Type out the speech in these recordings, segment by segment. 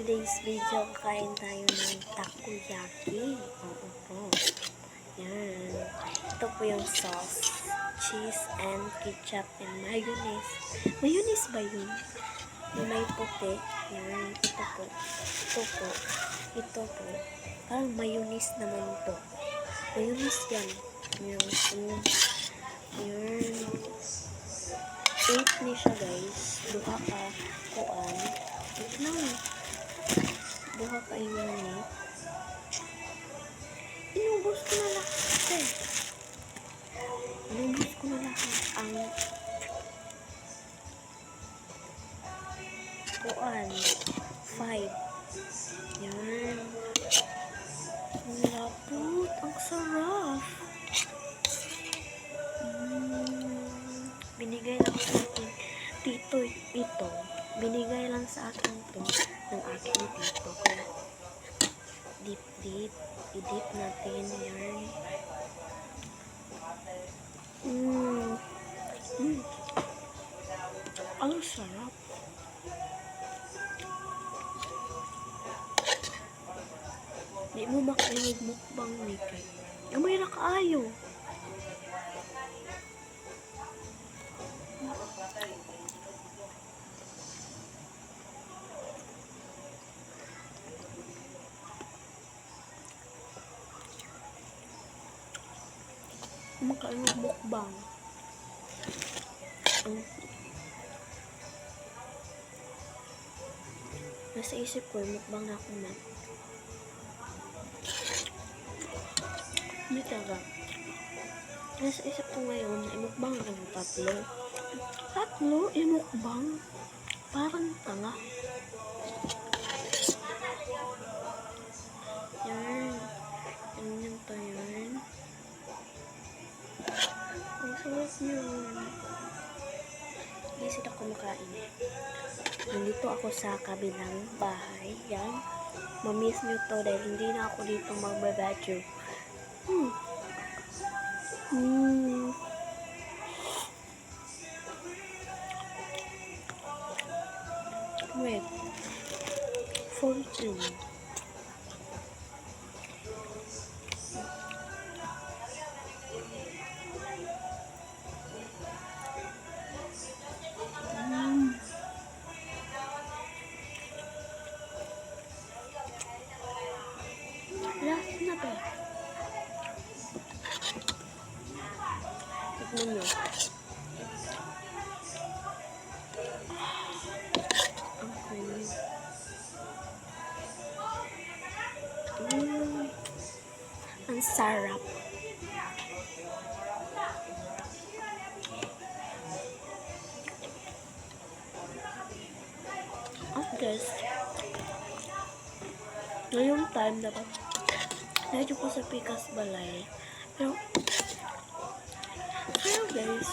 today's video, kain tayo ng takoyaki. Oo po. Yan. Ito po yung sauce. Cheese and ketchup and mayonnaise. Mayonnaise ba yun? Yung may puti. Yan. Ito po. Ito po. Ito po. Parang mayonnaise naman to. Mayonnaise yan. Yan. Yan. Yan. Eight ni siya 3 minutes. Inubos ko na lahat eh. Inubos ko na lahat ang kuan. 5. Yan. Ang lapot. Ang sarap. Mm. Binigay lang sa akin. Tito, ito. Binigay lang sa akin to ng aking tito. Kaya deep deep. I-dip natin yan. Mmm. Mmm. Ang sarap. Di mo makinig mukbang ni kay. Gamay ra kaayo. Makaano mukbang. Ang Nasa isip ko, mukbang na ako man. Hindi talaga. Nasa isip ko ngayon, imukbang ako ng tatlo. Tatlo? Imukbang? Parang tanga. Yan. Ganyan to yan. oras yun. Hindi sila kumakain. Nandito ako sa kabilang bahay. Yan. Mamiss nyo to dahil hindi na ako dito magbabadyo. Hmm. Hmm. Wait. 14. Last na ba? Tignan nyo. Kulit. Mm. Ang sarap. Ngayong time dapat medyo ko sa Pikas Balay. Pero, pero guys,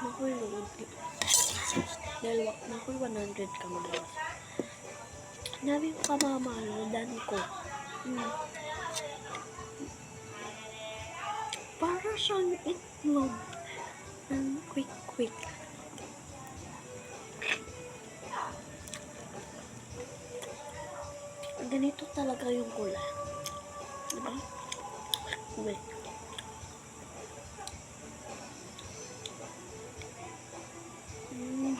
nakoy load. Dahil wa- nakoy 100 ka madalas. Nabi ko ka mamalo, dan ko. Hmm. Para siyang itlog. Ang quick-quick. Ganito talaga yung kulay. Diba? Wait. Mm.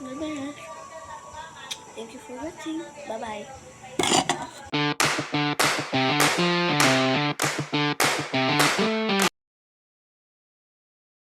The best. Thank you for watching. Bye-bye.